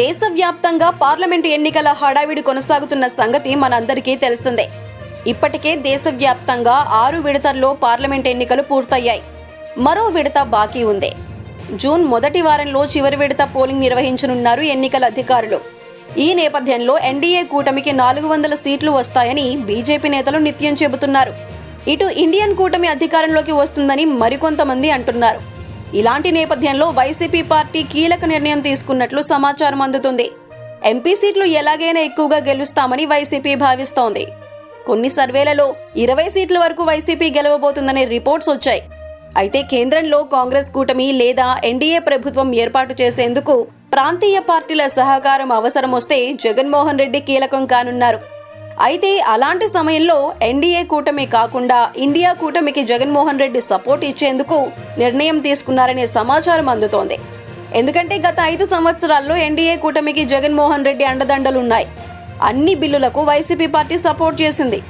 దేశవ్యాప్తంగా పార్లమెంటు ఎన్నికల హడావిడి కొనసాగుతున్న సంగతి మనందరికీ తెలిసిందే. ఇప్పటికే దేశవ్యాప్తంగా ఆరు విడతల్లో పార్లమెంట్ ఎన్నికలు పూర్తయ్యాయి. మరో విడత బాకీ ఉంది. జూన్ మొదటి వారంలో చివరి విడత పోలింగ్ నిర్వహించనున్నారు ఎన్నికల అధికారులు. ఈ నేపథ్యంలో ఎన్డీఏ కూటమికి నాలుగు వందల సీట్లు వస్తాయని బీజేపీ నేతలు నిత్యం చెబుతున్నారు. ఇటు ఇండియన్ కూటమి అధికారంలోకి వస్తుందని మరికొంతమంది అంటున్నారు. ఇలాంటి నేపథ్యంలో వైసీపీ పార్టీ కీలక నిర్ణయం తీసుకున్నట్లు సమాచారం అందుతుంది. ఎంపీ సీట్లు ఎలాగైనా ఎక్కువగా గెలుస్తామని వైసీపీ భావిస్తోంది. కొన్ని సర్వేలలో ఇరవై సీట్ల వరకు వైసీపీ గెలవబోతుందనే రిపోర్ట్స్ వచ్చాయి. అయితే కేంద్రంలో కాంగ్రెస్ కూటమి లేదా ఎన్డీఏ ప్రభుత్వం ఏర్పాటు చేసేందుకు ప్రాంతీయ పార్టీల సహకారం అవసరం వస్తే జగన్మోహన్ రెడ్డి కీలకం కానున్నారు. అయితే అలాంటి సమయంలో ఎన్డీఏ కూటమి కాకుండా ఇండియా కూటమికి జగన్మోహన్ రెడ్డి సపోర్ట్ ఇచ్చేందుకు నిర్ణయం తీసుకున్నారనే సమాచారం అందుతోంది. ఎందుకంటే గత ఐదు సంవత్సరాల్లో ఎన్డీఏ కూటమికి జగన్మోహన్ రెడ్డి అండదండలున్నాయి. అన్ని బిల్లులకు వైసీపీ పార్టీ సపోర్ట్ చేసింది.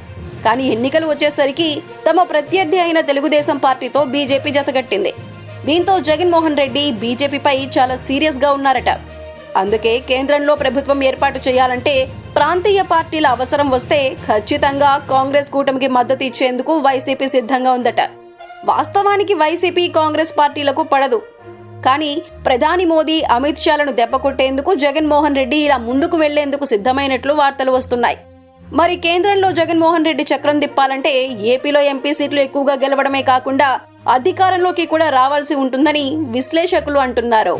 కానీ ఎన్నికలు వచ్చేసరికి తమ ప్రత్యర్థి అయిన తెలుగుదేశం పార్టీతో బీజేపీ జతగట్టింది దీంతో జగన్మోహన్ రెడ్డి బీజేపీపై చాలా సీరియస్గా ఉన్నారట. అందుకే కేంద్రంలో ప్రభుత్వం ఏర్పాటు చేయాలంటే ప్రాంతీయ పార్టీల అవసరం వస్తే ఖచ్చితంగా కాంగ్రెస్ కూటమికి మద్దతు ఇచ్చేందుకు వైసీపీ సిద్ధంగా ఉందట. వాస్తవానికి వైసీపీ కాంగ్రెస్ పార్టీలకు పడదు. కానీ ప్రధాని మోదీ అమిత్ షాలను దెబ్బకొట్టేందుకు జగన్మోహన్ రెడ్డి ఇలా ముందుకు వెళ్ళేందుకు సిద్ధమైనట్లు వార్తలు వస్తున్నాయి. మరి కేంద్రంలో జగన్మోహన్ రెడ్డి చక్రం తిప్పాలంటే ఏపీలో ఎంపీ సీట్లు ఎక్కువగా గెలవడమే కాకుండా అధికారంలోకి కూడా రావాల్సి ఉంటుందని విశ్లేషకులు అంటున్నారు.